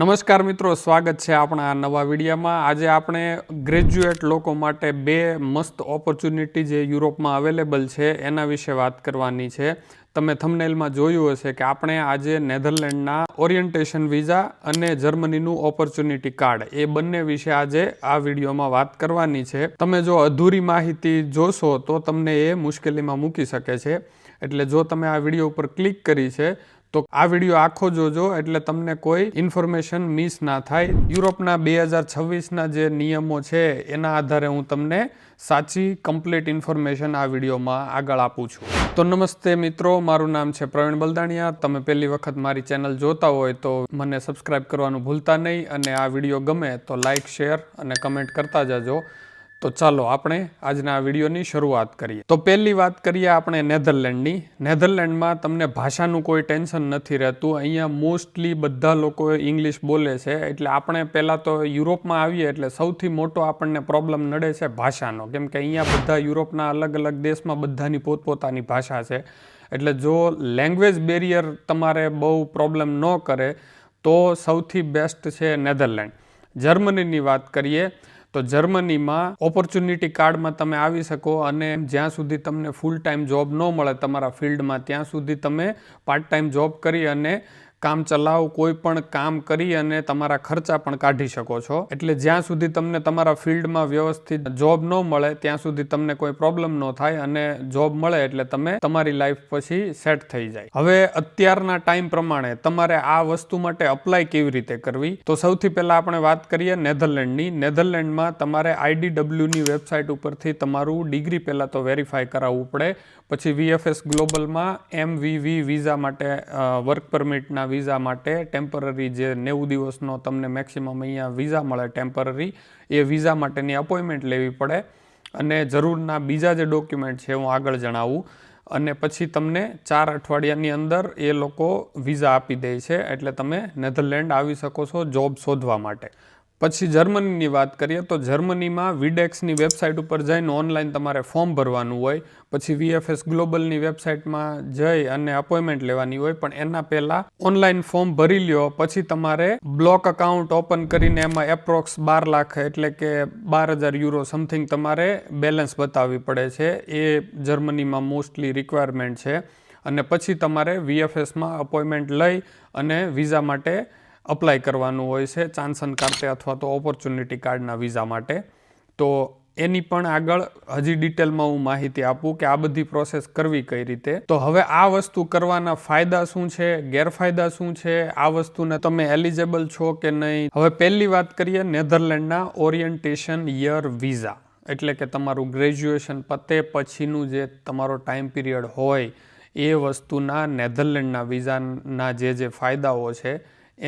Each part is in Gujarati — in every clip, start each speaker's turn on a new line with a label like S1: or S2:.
S1: નમસ્કાર મિત્રો, સ્વાગત છે આપણા આ નવા વિડીયામાં. આજે આપણે ગ્રેજ્યુએટ લોકો માટે બે મસ્ત ઓપોર્ચ્યુનિટી જે યુરોપમાં અવેલેબલ છે, એના વિશે વાત કરવાની છે. તમે થમનેલમાં જોયું હશે કે આપણે આજે નેધરલેન્ડના ઓરિયન્ટેશન વિઝા અને જર્મનીનું ઓપોર્ચ્યુનિટી કાર્ડ એ બંને વિશે આજે આ વિડીયોમાં વાત કરવાની છે. તમે જો અધૂરી માહિતી જોશો તો તમને એ મુશ્કેલીમાં મૂકી શકે છે. એટલે જો તમે આ વીડિયો ઉપર ક્લિક કરી છે તો આ વીડિયો આખો જોજો એટલે તમને કોઈ ઇન્ફોર્મેશન મિસ ના થાય. યુરોપના બે હજાર છવ્વીસના જે નિયમો છે, એના આધારે હું તમને સાચી, કમ્પ્લીટ ઇન્ફોર્મેશન આ વિડીયોમાં આગળ આપું છું. તો નમસ્તે મિત્રો, મારું નામ છે પ્રવીણ બલદાણિયા. તમે પહેલી વખત મારી ચેનલ જોતા હોય તો મને સબસ્ક્રાઇબ કરવાનું ભૂલતા નહીં અને આ વીડિયો ગમે તો લાઇક, શેર અને કમેન્ટ કરતા જજો. તો ચાલો આપણે આજના આ વિડીયોની શરૂઆત કરીએ. તો પહેલી વાત કરીએ આપણે નેધરલેન્ડની. નેધરલેન્ડમાં તમને ભાષાનું કોઈ ટેન્શન નથી રહેતું. અહીંયા મોસ્ટલી બધા લોકો ઇંગ્લિશ બોલે છે. એટલે આપણે પહેલાં તો યુરોપમાં આવીએ એટલે સૌથી મોટો આપણને પ્રોબ્લેમ નડે છે ભાષાનો. કેમ કે અહીંયા બધા યુરોપના અલગ અલગ દેશમાં બધાની પોતપોતાની ભાષા છે. એટલે જો લેંગ્વેજ બેરિયર તમારે બહુ પ્રોબ્લેમ ન કરે, તો સૌથી બેસ્ટ છે નેધરલેન્ડ. જર્મનીની વાત કરીએ તો જર્મનીમાં ઓપોર્ચ્યુનિટી કાર્ડમાં તમે આવી શકો અને જ્યાં સુધી તમને ફૂલ ટાઈમ જોબ ન મળે તમારા ફિલ્ડમાં ત્યાં સુધી તમે પાર્ટ ટાઈમ જોબ કરી અને કામ ચલાવ કોઈ પણ કામ કરી અને તમારા ખર્ચા પણ કાઢી શકો છો. એટલે જ્યાં સુધી તમને તમારા ફિલ્ડમાં વ્યવસ્થિત જોબ ન મળે, ત્યાં સુધી તમને કોઈ પ્રોબ્લેમ ન થાય અને જોબ મળે એટલે તમે તમારી લાઈફ પછી સેટ થઈ જાય. હવે અત્યારના ટાઈમ પ્રમાણે તમારે આ વસ્તુ માટે અપ્લાય કેવી રીતે કરવી? તો સૌથી પહેલા આપણે વાત કરીએ નેધરલેન્ડની. નેધરલેન્ડમાં તમારે આઈડીડબ્લ્યુની વેબસાઇટ ઉપરથી તમારું ડિગ્રી પહેલાં તો વેરીફાઈ કરાવવું પડે. પછી વીએફએસ ગ્લોબલમાં એમ વિઝા માટે વર્ક પરમિટના વિઝા માટે ટેમ્પરરી જે નેવું દિવસનો તમને મેક્સિમમ અહીંયા વિઝા મળે ટેમ્પરરી એ વિઝા માટેની અપોઇન્ટમેન્ટ લેવી પડે. અને જરૂરના બીજા જે ડોક્યુમેન્ટ છે હું આગળ જણાવું. અને પછી તમને ચાર અઠવાડિયાની અંદર એ લોકો વિઝા આપી દે છે. એટલે તમે નેધરલેન્ડ આવી શકો છો જોબ શોધવા માટે. પછી જર્મનીની વાત કરીએ તો જર્મનીમાં વિડેક્સની વેબસાઇટ ઉપર જઈને ઓનલાઈન તમારે ફોર્મ ભરવાનું હોય, પછી વીએફએસ ગ્લોબલની વેબસાઇટમાં જઈ અને અપોઇન્ટમેન્ટ લેવાની હોય, પણ એના પહેલાં ઓનલાઈન ફોર્મ ભરી લ્યો, પછી તમારે બ્લોક અકાઉન્ટ ઓપન કરીને એમાં એપ્રોક્સ બાર લાખ એટલે કે બાર હજાર યુરો સમથિંગ તમારે બેલેન્સ બતાવવી પડે છે. એ જર્મનીમાં મોસ્ટલી રિક્વાયરમેન્ટ છે. અને પછી તમારે વીએફએસમાં અપોઇન્ટમેન્ટ લઈ અને વિઝા માટે અપ્લાય કરવાનું હોય છે ચાન્સન કાર્તે અથવા તો ઓપોર્ચ્યુનિટી કાર્ડના વિઝા માટે. તો એની પણ આગળ હજી ડિટેલમાં હું માહિતી આપું કે આ બધી પ્રોસેસ કરવી કઈ રીતે. તો હવે આ વસ્તુ કરવાના ફાયદા શું છે, ગેરફાયદા શું છે, આ વસ્તુને તમે એલિજેબલ છો કે નહીં? હવે પહેલી વાત કરીએ નેધરલેન્ડના ઓરિયન્ટેશન યર વિઝા એટલે કે તમારું ગ્રેજ્યુએશન પતે પછીનું જે તમારો ટાઈમ પીરિયડ હોય, એ વસ્તુના નેધરલેન્ડના વિઝાના જે જે ફાયદાઓ છે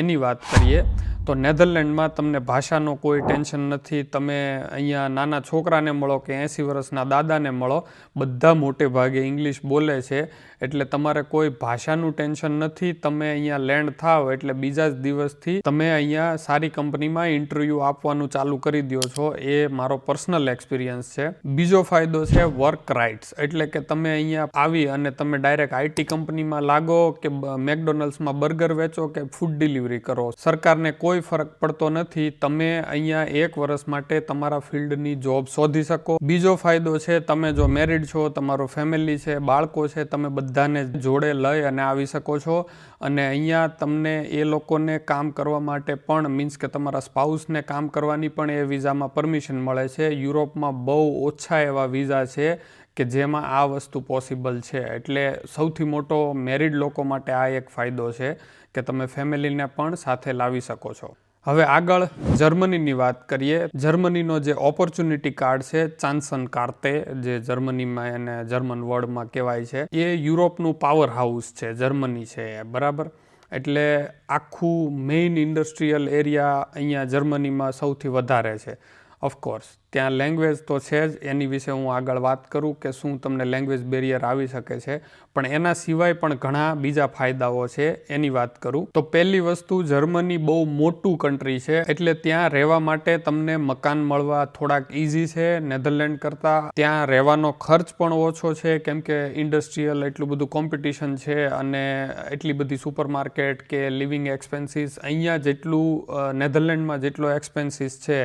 S1: એની વાત કરીએ, તો નેધરલેન્ડમાં તમને ભાષાનો કોઈ ટેન્શન નથી. તમે અહીંયા નાના છોકરાને મળો કે એંસી વર્ષના દાદાને મળો, બધા મોટે ભાગે ઇંગ્લિશ બોલે છે. એટલે તમારે કોઈ ભાષાનું ટેન્શન નથી. તમે અહીંયા લેન્ડ થાવ એટલે બીજા જ દિવસથી તમે અહીંયા સારી કંપનીમાં ઇન્ટરવ્યૂ આપવાનું ચાલુ કરી દો છો. એ મારો પર્સનલ એક્સપિરિયન્સ છે. બીજો ફાયદો છે વર્ક રાઇટ્સ. એટલે કે તમે અહીંયા આવી અને તમે ડાયરેક્ટ આઈટી કંપનીમાં લાગો કે મેકડોનલ્ડ્સમાં બર્ગર વેચો કે ફૂડ ડિલિવરી. કરો. સરકારને કોઈ ફરક પડતો નથી. તમે અહીંયા એક વર્ષ માટે તમારા ફિલ્ડની જોબ શોધી શકો. બીજો ફાયદો છે, તમે જો મેરિડ છો, તમારો ફેમિલી છે, બાળકો છે, તમે બધાને જોડે લઈ અને આવી શકો છો. અને અહીંયા તમને એ લોકોને કામ કરવા માટે પણ, મીન્સ કે તમારા સ્પાઉસને કામ કરવાની પણ એ વિઝામાં પરમિશન મળે છે. યુરોપમાં બહુ ઓછા એવા વિઝા છે કે જેમાં આ વસ્તુ પોસિબલ છે. એટલે સૌથી મોટો મેરિડ લોકો માટે આ એક ફાયદો છે. કે તમે ફેમિલીને પણ સાથે લાવી શકો છો. હવે આગળ જર્મનીની વાત કરીએ. જર્મનીનો જે ઓપોર્ચ્યુનિટી કાર્ડ છે ચાન્સન કાર્તે જે જર્મનીમાં એને જર્મન વર્ડમાં કહેવાય છે, એ યુરોપનું પાવર હાઉસ છે, જર્મની છે બરાબર? એટલે આખું મેઇન ઇન્ડસ્ટ્રીયલ એરિયા અહીંયા જર્મનીમાં સૌથી વધારે છે. ઓફકોર્સ ત્યાં લેંગ્વેજ તો છે જ. એની વિશે હું આગળ વાત કરું કે શું તમને લેંગ્વેજ બેરિયર આવી શકે છે. પણ એના સિવાય પણ ઘણા બીજા ફાયદાઓ છે એની વાત કરું. તો પહેલી વસ્તુ જર્મની બહુ મોટું કન્ટ્રી છે. એટલે ત્યાં રહેવા માટે તમને મકાન મળવા થોડાક ઇઝી છે. નેધરલેન્ડ કરતાં ત્યાં રહેવાનો ખર્ચ પણ ઓછો છે. કેમ કે ઇન્ડસ્ટ્રીયલ એટલું બધું કોમ્પિટિશન છે અને એટલી બધી સુપર માર્કેટ કે લિવિંગ એક્સપેન્સીસ અહીંયા જેટલું નેધરલેન્ડમાં જેટલો એક્સપેન્સીસ છે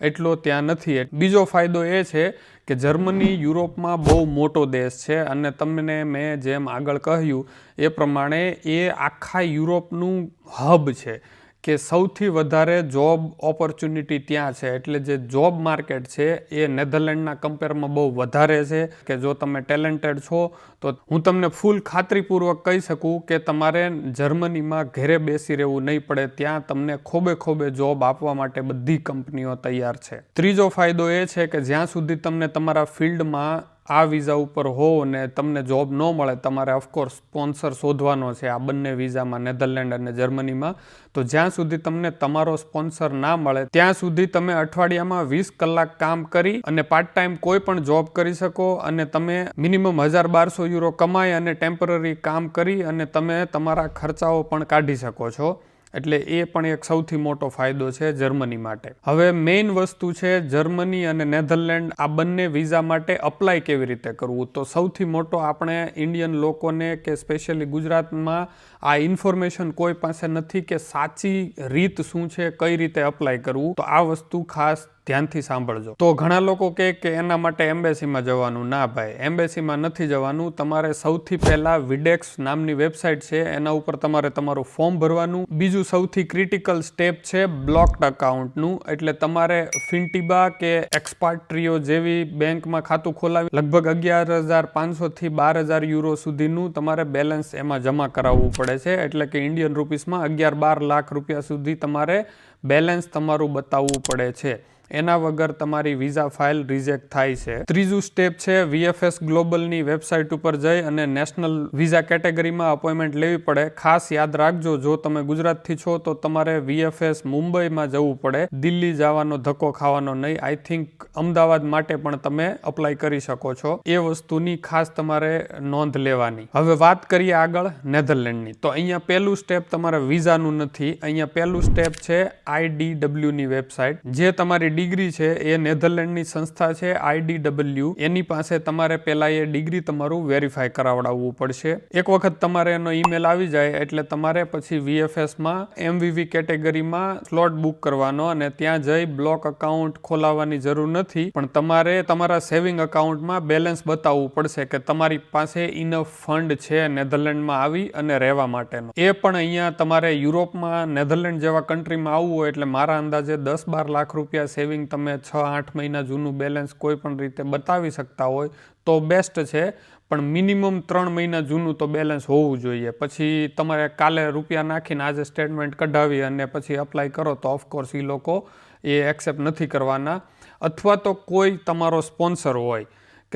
S1: એટલો ત્યાં નથી. બીજો ફાયદો એ છે કે જર્મની યુરોપમાં બહુ મોટો દેશ છે અને તમને મેં જેમ આગળ કહ્યું એ પ્રમાણે એ આખા યુરોપનું હબ છે. કે સૌથી વધારે જોબ ઓપોર્ચ્યુનિટી ત્યાં છે. એટલે જે જોબ માર્કેટ છે, એ નેધરલેન્ડના કમ્પેરમાં બહુ વધારે છે કે જો તમે ટેલેન્ટેડ છો, તો હું તમને ફૂલ ખાતરીપૂર્વક કહી શકું કે તમારે જર્મનીમાં ઘરે બેસી રહેવું નહીં પડે. ત્યાં તમને ખોબે ખોબે જોબ આપવા માટે બધી કંપનીઓ તૈયાર છે. ત્રીજો ફાયદો એ છે કે જ્યાં સુધી તમને તમારા ફિલ્ડમાં આ વિઝા ઉપર હો ને તમને જોબ ન મળે, તમારે ઓફકોર્સ સ્પોન્સર શોધવાનો છે આ બંને વિઝામાં નેધરલેન્ડ અને જર્મનીમાં તો જ્યાં સુધી તમને તમારો સ્પોન્સર ના મળે, ત્યાં સુધી તમે અઠવાડિયામાં વીસ કલાક કામ કરી અને પાર્ટ ટાઈમ કોઈ પણ જોબ કરી શકો અને તમે મિનિમમ હજાર બારસો યુરો કમાઈ અને ટેમ્પરરી કામ કરી અને તમે તમારા ખર્ચાઓ પણ કાઢી શકો છો. એટલે એ પણ એક સૌથી મોટો ફાયદો છે જર્મની માટે. હવે મેઇન વસ્તુ છે જર્મની અને નેધરલેન્ડ આ બંને વિઝા માટે અપ્લાય કેવી રીતે કરવું? તો સૌથી મોટો આપણે ઇન્ડિયન લોકોને કે સ્પેશિયલી ગુજરાતમાં આ ઇન્ફોર્મેશન કોઈ પાસે નથી કે સાચી રીત શું છે, કઈ રીતે અપ્લાય કરવું? તો આ વસ્તુ ખાસ ધ્યાનથી સાંભળજો. તો ઘણા લોકો કહે કે એના માટે એમ્બેસીમાં જવાનું ના ભાઈ. એમ્બેસીમાં નથી જવાનું. તમારે સૌથી પહેલાં વિડેક્સ નામની વેબસાઇટ છે. એના ઉપર તમારે તમારું ફોર્મ ભરવાનું. બીજું સૌથી ક્રિટિકલ સ્ટેપ છે બ્લોક્ડ અકાઉન્ટનું. એટલે તમારે ફિન્ટીબા કે એક્સપાર્ટ્રીઓ જેવી બેંકમાં ખાતું ખોલાવી લગભગ અગિયાર હજાર પાંચસોથી બાર હજાર યુરો સુધીનું તમારે બેલેન્સ એમાં જમા કરાવવું પડે છે. એટલે કે ઇન્ડિયન રૂપીસમાં અગિયાર બાર લાખ રૂપિયા સુધી તમારે બેલેન્સ તમારું બતાવવું પડે છે. એના વગર તમારી વિઝા ફાઇલ રિજેક્ટ થાય છે. ત્રીજું સ્ટેપ છે, વીએફએસ ગ્લોબલની વેબસાઇટ ઉપર જઈ અને નેશનલ વિઝા કેટેગરીમાં અપોઇન્ટમેન્ટ લેવી પડે. ખાસ યાદ રાખજો, જો તમે ગુજરાતથી છો, તો તમારે વીએફએસ મુંબઈમાં જવું પડે. દિલ્હી જવાનો ધક્કો ખાવાનો નહીં. આઈ થિંક અમદાવાદ માટે પણ તમે અપ્લાય કરી શકો છો. એ વસ્તુની ખાસ તમારે નોંધ લેવાની. હવે વાત કરીએ આગળ નેધરલેન્ડની. તો અહીંયા પહેલું સ્ટેપ તમારે વિઝાનું નથી. અહીંયા પહેલું સ્ટેપ છે આઈડીડબ્લ્યુની વેબસાઇટ. જે તમારી ડિગ્રી છે એ નેધરલેન્ડની સંસ્થા છે આઈડીડબલ્યુ એની પાસે તમારે પહેલાં એ ડિગ્રી તમારું વેરીફાઈ કરાવડાવવું પડશે. એક વખત તમારે એનો ઈમેલ આવી જાય એટલે તમારે પછી વીએફએસમાં એમવીવી કેટેગરીમાં સ્લોટ બુક કરવાનો અને ત્યાં જઈ બ્લોક અકાઉન્ટ ખોલાવવાની જરૂર નથી. પણ તમારે તમારા સેવિંગ અકાઉન્ટમાં બેલેન્સ બતાવવું પડશે કે તમારી પાસે ઇનફ ફંડ છે નેધરલેન્ડમાં આવી અને રહેવા માટેનો. એ પણ અહીંયા તમારે યુરોપમાં નેધરલેન્ડ જેવા કન્ટ્રીમાં આવવું હોય એટલે મારા અંદાજે દસ બાર લાખ રૂપિયા સેવિંગ તમે છ, આઠ મહિના જૂનું બેલેન્સ કોઈ પણ રીતે બતાવી શકતા હોય તો બેસ્ટ છે. પણ મિનિમમ ત્રણ મહિના જૂનું તો બેલેન્સ હોવું જોઈએ. પછી તમારે કાલે રૂપિયા નાખીને આજે સ્ટેટમેન્ટ કઢાવી અને પછી અપ્લાય કરો તો ઓફકોર્સ એ લોકો એ એક્સેપ્ટ નથી કરવાના. અથવા તો કોઈ તમારો સ્પોન્સર હોય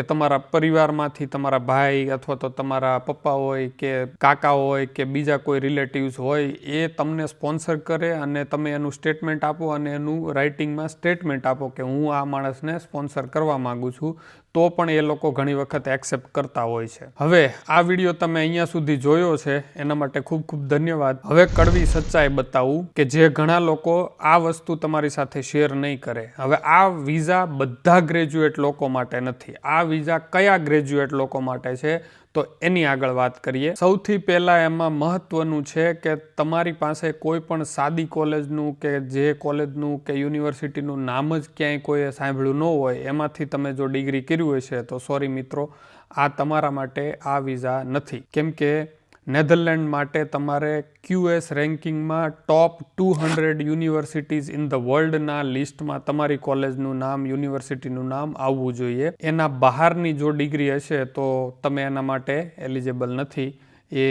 S1: કે તમારા પરિવારમાંથી તમારા ભાઈ અથવા તો તમારા પપ્પા હોય કે કાકા હોય કે બીજા કોઈ રિલેટિવ્સ હોય, એ તમને સ્પોન્સર કરે અને તમે એનું સ્ટેટમેન્ટ આપો અને એનું રાઇટિંગમાં સ્ટેટમેન્ટ આપો કે હું આ માણસને સ્પોન્સર કરવા માગું છું. તો પણ એ લોકો ઘણી વખત એક્સેપ્ટ કરતા હોય છે. હવે આ વીડિયો તમે અહીંયા સુધી જોયો છે, એના માટે ખૂબ ખૂબ ધન્યવાદ. હવે કડવી સચ્ચાઈ બતાવું કે જે ઘણા લોકો આ વસ્તુ તમારી સાથે શેર નહીં કરે. હવે આ વિઝા બધા ગ્રેજ્યુએટ લોકો માટે નથી. આ વિઝા કયા ગ્રેજ્યુએટ લોકો માટે છે તો એની આગળ વાત કરીએ. સૌથી પહેલાં એમાં મહત્વનું છે કે તમારી પાસે કોઈ પણ સાદી કોલેજનું કે જે કોલેજનું કે યુનિવર્સિટીનું નામ જ ક્યાંય કોઈએ સાંભળ્યું ન હોય, એમાંથી તમે જો ડિગ્રી કર્યું હશે તો સોરી મિત્રો, આ તમારા માટે આ વિઝા નથી. કેમ કે નેધરલેન્ડ માટે તમારે QS રેન્કિંગમાં top two hundred universities in the વર્લ્ડના લિસ્ટમાં તમારી કોલેજનું નામ, યુનિવર્સિટીનું નામ આવવું જોઈએ. એના બહારની જો ડિગ્રી હશે તો તમે એના માટે એલિજેબલ નથી. એ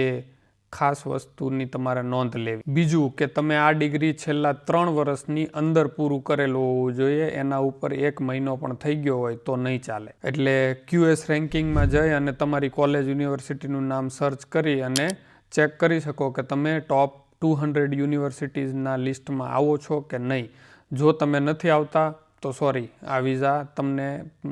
S1: ખાસ વસ્તુની તમારે નોંધ લેવી. બીજું કે તમે આ ડિગ્રી છેલ્લા ત્રણ વર્ષની અંદર પૂરું કરેલું હોવું જોઈએ, એના ઉપર એક મહિનો પણ થઈ ગયો હોય તો નહીં ચાલે. એટલે ક્યુએસ રેન્કિંગમાં જઈ અને તમારી કોલેજ યુનિવર્સિટીનું નામ સર્ચ કરી અને ચેક કરી શકો કે તમે ટોપ ટુ હંડ્રેડ યુનિવર્સિટીઝના લિસ્ટમાં આવો છો કે નહીં. જો તમે નથી આવતા તો સોરી આ વિઝા તમને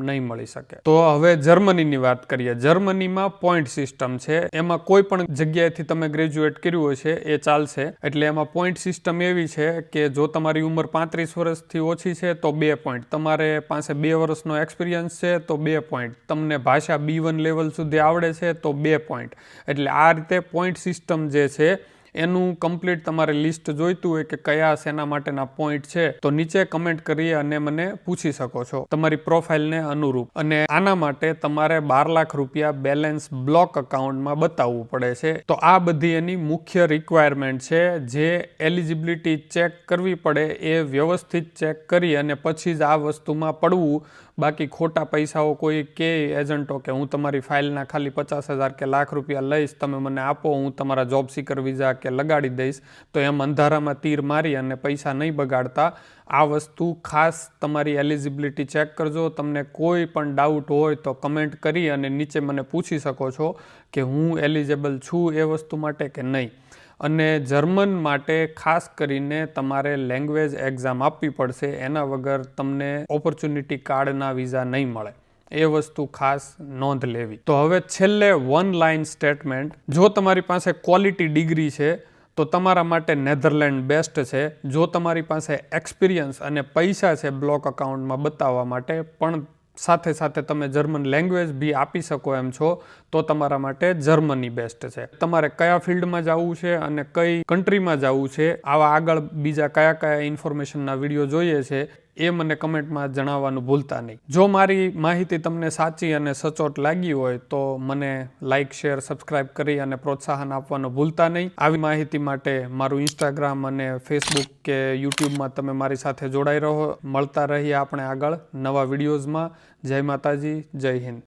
S1: નહીં મળી શકે. તો હવે જર્મનીની વાત કરીએ. જર્મનીમાં પોઈન્ટ સિસ્ટમ છે. એમાં કોઈ પણ જગ્યાએથી તમે ગ્રેજ્યુએટ કર્યું હશે એ ચાલશે. એટલે એમાં પોઈન્ટ સિસ્ટમ એવી છે કે જો તમારી ઉંમર પાંત્રીસ વર્ષથી ઓછી છે, તો બે પોઈન્ટ તમારે પાસે બે વર્ષનો એક્સપિરિયન્સ છે, તો બે પોઈન્ટ તમને ભાષા બી વન લેવલ સુધી આવડે છે, તો બે પોઈન્ટ એટલે આ રીતે પોઈન્ટ સિસ્ટમ જે છે એનું કમ્પ્લીટ તમારે લિસ્ટ જોઈતું હોય કે કયા શેના માટેના પોઈન્ટ છે, તો નીચે કમેન્ટ કરી અને મને પૂછી શકો છો. તમારી પ્રોફાઇલને અનુરૂપ. અને આના માટે તમારે બાર લાખ રૂપિયા બેલેન્સ બ્લોક અકાઉન્ટમાં બતાવવું પડે છે. તો આ બધી એની મુખ્ય રિક્વાયરમેન્ટ છે, જે એલિજિબિલિટી ચેક કરવી પડે, એ વ્યવસ્થિત ચેક કરી અને પછી જ આ વસ્તુમાં પડવું બાકી ખોટા પૈસાઓ કોઈ કે એજન્ટો કે હું તમારી ફાઇલના ખાલી પચાસ હજાર કે લાખ રૂપિયા લઈશ, તમે મને આપો, હું તમારા જોબ સીકર વિઝા કે લગાડી દઈશ, તો એમ અંધારામાં તીર મારી અને પૈસા નહીં બગાડતા. આ વસ્તુ ખાસ તમારી એલિજિબિલિટી ચેક કરજો. તમને કોઈ પણ ડાઉટ હોય તો કમેન્ટ કરી અને નીચે મને પૂછી શકો છો કે હું એલિજેબલ છું એ વસ્તુ માટે કે નહીં. અને જર્મન માટે ખાસ કરીને તમારે લેંગ્વેજ એક્ઝામ આપવી પડશે, એના વગર તમને ઓપોર્ચ્યુનિટી કાર્ડના વિઝા નહીં મળે. એ વસ્તુ ખાસ નોંધ લેવી. તો હવે છેલ્લે વન લાઇન સ્ટેટમેન્ટ જો તમારી પાસે ક્વોલિટી ડિગ્રી છે, તો તમારા માટે નેધરલેન્ડ બેસ્ટ છે. જો તમારી પાસે એક્સપિરિયન્સ અને પૈસા છે બ્લોક અકાઉન્ટમાં બતાવવા માટે, પણ સાથે સાથે તમે જર્મન લેંગ્વેજ બી આપી શકો એમ છો તો તમારા માટે જર્મની બેસ્ટ છે. તમારે કયા ફિલ્ડમાં જવું છે અને કઈ કન્ટ્રીમાં જવું છે, આવા આગળ બીજા કયા કયા ઇન્ફોર્મેશનના વીડિયો જોઈએ છે, એ મને કમેન્ટમાં જણાવવાનું ભૂલતા નહીં. જો મારી માહિતી તમને સાચી અને સચોટ લાગી હોય તો મને લાઇક શેર, સબસ્ક્રાઇબ કરી અને પ્રોત્સાહન આપવાનું ભૂલતા નહીં. આવી માહિતી માટે મારું ઇન્સ્ટાગ્રામ અને ફેસબુક કે યુટ્યુબમાં તમે મારી સાથે જોડાઈ રહો. મળતા રહીએ આપણે આગળ નવા વિડીયોઝમાં. જય માતાજી, જય હિન્દ.